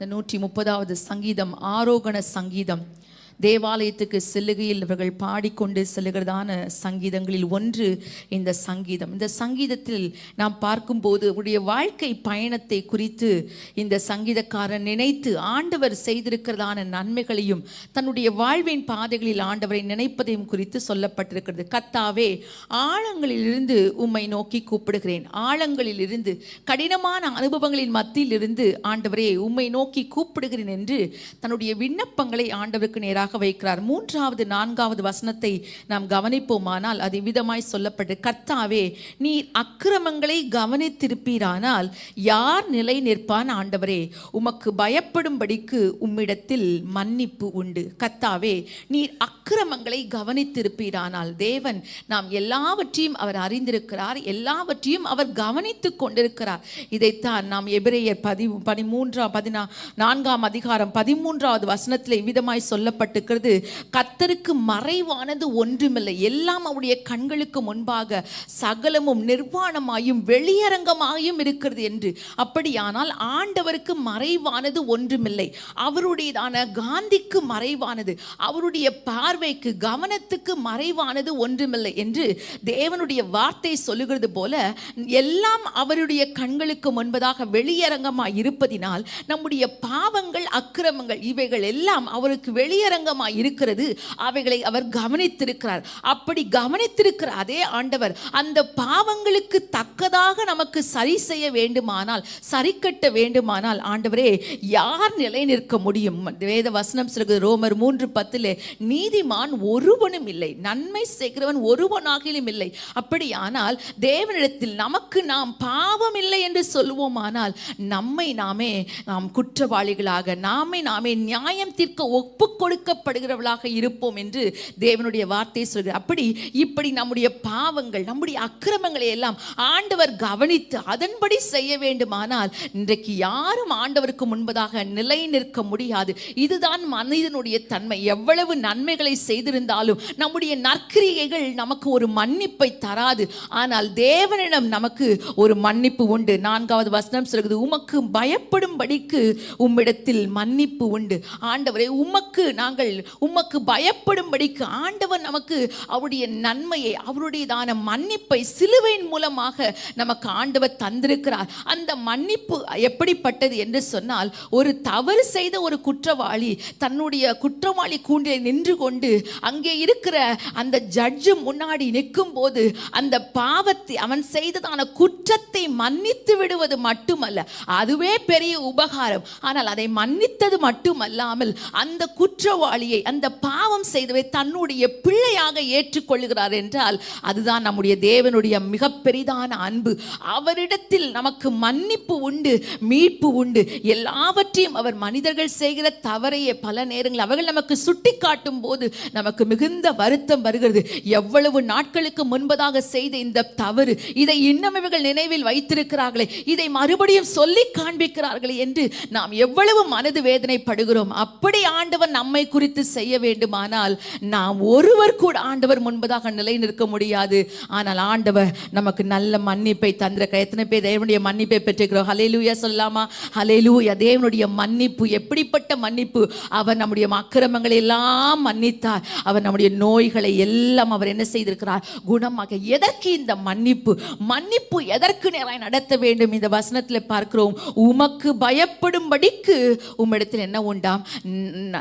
இந்த நூற்றி முப்பதாவது சங்கீதம் ஆரோகண சங்கீதம். தேவாலயத்துக்கு செல்லுகையில் இவர்கள் பாடிக்கொண்டு செல்லுகிறதான சங்கீதங்களில் ஒன்று இந்த சங்கீதம். இந்த சங்கீதத்தில் நாம் பார்க்கும்போது உடைய வாழ்க்கை பயணத்தை குறித்து இந்த சங்கீதக்காரன் நினைத்து ஆண்டவர் செய்திருக்கிறதான நன்மைகளையும் தன்னுடைய வாழ்வின் பாதைகளில் ஆண்டவரை நினைப்பதையும் குறித்து சொல்லப்பட்டிருக்கிறது. கத்தாவே ஆழங்களிலிருந்து உம்மை நோக்கி கூப்பிடுகிறேன். ஆழங்களிலிருந்து கடினமான அனுபவங்களின் மத்தியில் இருந்து ஆண்டவரே உம்மை நோக்கி கூப்பிடுகிறேன் என்று தன்னுடைய விண்ணப்பங்களை ஆண்டவருக்கு நேராக வைக்கிறார். மூன்றாவது நான்காவது வசனத்தை நாம் கவனிப்போமானால் அது விதமாய் சொல்லப்பட்டு கர்த்தாவே நீர் அக்கிரமங்களை கவனித்திருப்பீரானால் யார் நிலை நிற்பான் ஆண்டவரே? உமக்கு பயப்படும்படிக்கு உம்மிடத்தில் மன்னிப்பு உண்டு. கர்த்தாவே நீர் அக்கிரமங்களை கவனித்திருப்பீரானால் தேவன் நாம் எல்லாவற்றையும் அவர் அறிந்திருக்கிறார். எல்லாவற்றையும் அவர் கவனித்துக் கொண்டிருக்கிறார். இதைத்தான் நாம் எபிரேயர் பதி பதிமூன்றாம் பதினா நான்காம் அதிகாரம் பதிமூன்றாவது வசனத்தில் விதமாய் சொல்லப்பட்டு இருக்கிறது கத்தருக்கு மறைவானது ஒன்றுமில்லை. எல்லாம் அவருடைய கண்களுக்கு முன்பாக சகலமும் நிர்வாணமாயும் வெளியரங்கமாயும் இருக்கிறது என்று. அப்படியானால் ஆண்டவருக்கு மறைவானது ஒன்றுமில்லை. அவருடையதான காந்திக்கு மறைவானது அவருடைய பார்வைக்கு கவனத்துக்கு மறைவானது ஒன்றுமில்லை என்று தேவனுடைய வார்த்தை சொல்லுகிறது போல எல்லாம் அவருடைய கண்களுக்கு முன்பதாக வெளியரங்கமாய் இருப்பதினால் நம்முடைய பாவங்கள் அக்கிரமங்கள் இவைகள் எல்லாம் அவருக்கு வெளியரங்க வெளியரங்கமாய் இருக்கிறது அவைகளை அவர் கவனித்திருக்கிறார். அப்படி கவனித்திருக்கிற அதே ஆண்டவர் அந்த பாவங்களுக்கு தக்கதாக நமக்கு சரி செய்ய வேண்டுமானால் சரி கட்ட வேண்டுமானால் ஆண்டவரே யார் நிலை நிற்க முடியும்? வேத வசனம் சொல்கிறது ரோமர் மூன்று பத்தில் நீதிமான் ஒருவனும் இல்லை நன்மை செய்கிறவன் ஒருவனாகிலும் இல்லை. அப்படியானால் தேவனிடத்தில் நமக்கு நாம் பாவம் இல்லை என்று சொல்லுவோமானால் நம்மை நாமே நாம் குற்றவாளிகளாக நாமே நாமே நியாயம் தீர்க்க ஒப்பு கொடுக்க கொடுக்கப்படுகிறவர்களாக இருப்போம் என்று தேவனுடைய வார்த்தை சொல்கிறது அப்படி இப்படி நம்முடைய பாவங்கள் நம்முடைய அக்கிரமங்களை எல்லாம் ஆண்டவர் கவனித்து அதன்படி செய்ய வேண்டுமானால் இன்றைக்கு யாரும் ஆண்டவருக்கு முன்பதாக நிலை நிற்க முடியாது. இதுதான் மனிதனுடைய தன்மை. எவ்வளவு நன்மைகளை செய்திருந்தாலும் நம்முடைய நற்கிரியைகள் நமக்கு ஒரு மன்னிப்பை தராது. ஆனால் தேவனிடம் நமக்கு ஒரு மன்னிப்பு உண்டு. நான்காவது வசனம் சொல்கிறது உமக்கு பயப்படும்படிக்கு உம்மிடத்தில் மன்னிப்பு உண்டு. ஆண்டவரே உமக்கு நாங்கள் உமக்கு பயப்படும்படிக்கு ஆண்டவர் நமக்கு அவருடைய நன்மையை அவருடையதான மன்னிப்பை சிலுவையின் மூலமாக நமக்கு ஆண்டவர் தந்திருக்கிறார். அந்த மன்னிப்பு எப்படிப்பட்டது என்று சொன்னால் ஒரு தவறு செய்த ஒரு குற்றவாளி தன்னுடைய குற்றவாளி கூண்டில் நின்று கொண்டு அங்கே இருக்கிற அந்த ஜட்ஜு முன்னாடி நிற்கும் போது அந்த பாவத்தை அவன் செய்ததான குற்றத்தை மன்னித்து விடுவது மட்டுமல்ல அதுவே பெரிய உபகாரம். ஆனால் அதை மன்னித்தது மட்டுமல்லாமல் அந்த குற்றவாளியை அந்த பாவம் செய்தவை தன்னுடைய பிள்ளையாக ஏற்றுக்கொள்கிறார் என்றால் அதுதான் நம்முடைய தேவனுடைய மிக பெரிதான அன்பு. அவரிடத்தில் நமக்கு மன்னிப்பு உண்டு மீட்பு உண்டு. எல்லாவற்றையும் அவர் மனிதர்கள் செய்கிற தவறையே பல நேரங்கள் அவர்கள் நமக்கு சுட்டி காட்டும் போது நமக்கு மிகுந்த வருத்தம் வருகிறது. எவ்வளவு நாட்களுக்கு முன்பதாக செய்த இந்த தவறு இதை இன்னும் இவர்கள் நினைவில் வைத்திருக்கிறார்களே இதை மறுபடியும் சொல்லி காண்பிக்கிறார்களே என்று நாம் எவ்வளவு மனது வேதனைப்படுகிறோம். அப்படி ஆண்டவர் நம்மை குறித்து குறித்து செய்ய வேண்டுமானால் நாம் ஒருவர் கூட ஆண்டவர் முன்பதாக நிலை நிற்க முடியாது. ஆனால் ஆண்டவர் நமக்கு நல்ல மன்னிப்பை தந்திருக்க. எத்தனை பேர் தேவனுடைய மன்னிப்பை பெற்றிருக்கிறோம் ஹலேலூயா சொல்லாமா? ஹலேலூயா தேவனுடைய மன்னிப்பு எப்படிப்பட்ட மன்னிப்பு? அவர் நம்முடைய அக்கிரமங்களை எல்லாம் மன்னித்தார். அவர் நம்முடைய நோய்களை எல்லாம் அவர் என்ன செய்திருக்கிறார்? குணமாக எதற்கு இந்த மன்னிப்பு? மன்னிப்பு எதற்கு நேராய் நடத்த வேண்டும்? இந்த வசனத்தில் பார்க்கிறோம் உமக்கு பயப்படும்படிக்கு உம்மிடத்தில் என்ன உண்டாம்?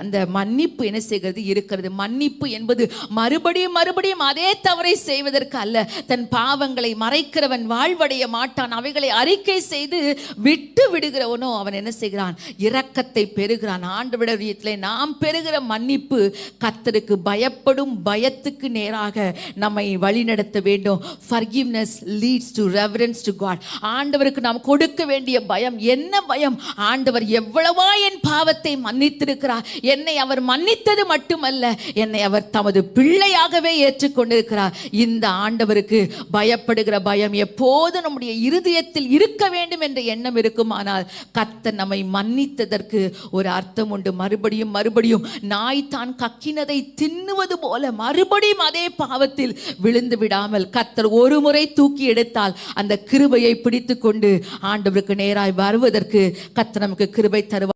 அந்த மன்னிப்பு மன்னிப்பு என்ன செய்கிறது? இருக்கிறது. மன்னிப்பு என்பது மறுபடியும் மறுபடியும் அதே தவறை செய்வதற்கு அல்ல. தன் பாவங்களை மறைக்கிறவன் வாழ்வடைய மாட்டான். அவைகளை அறிக்கை செய்து விட்டு விடுகிறவனோ அவன் என்ன செய்கிறான்? இரக்கத்தை பெறுகிறான். ஆண்டு ஆண்டவிடத்தில் நாம் பெறுகிற மன்னிப்பு கத்தருக்கு பயப்படும் பயத்துக்கு நேராக நம்மை வழிநடத்த வேண்டும். Forgiveness leads to reverence to God ஆண்டவருக்கு நாம் கொடுக்க வேண்டிய பயம் என்ன பயம்? ஆண்டவர் எவ்வளவா பாவத்தை மன்னித்திருக்கிறார். என்னை அவர் மன்னித்தது மட்டுமல்ல என்னை அவர் தமது பிள்ளையாகவே ஏற்றுக்கொண்டிருக்கிறார். இந்த ஆண்டவருக்கு பயப்படுகிற பயம் எப்போது நம்முடைய இருதயத்தில் இருக்க வேண்டும் என்ற எண்ணம் இருக்குமானால் கத்த நம்மை மன்னித்ததற்கு ஒரு அர்த்தம் உண்டு. மறுபடியும் மறுபடியும் நாய் தான் கக்கினதை தின்னுவது போல மறுபடியும் அதே பாவத்தில் விழுந்து விடாமல் கத்தர் ஒரு முறை தூக்கி எடுத்தால் அந்த கிருபையை பிடித்து கொண்டு ஆண்டவருக்கு நேராய் வருவதற்கு கத்த நமக்கு கிருபை தருவார்.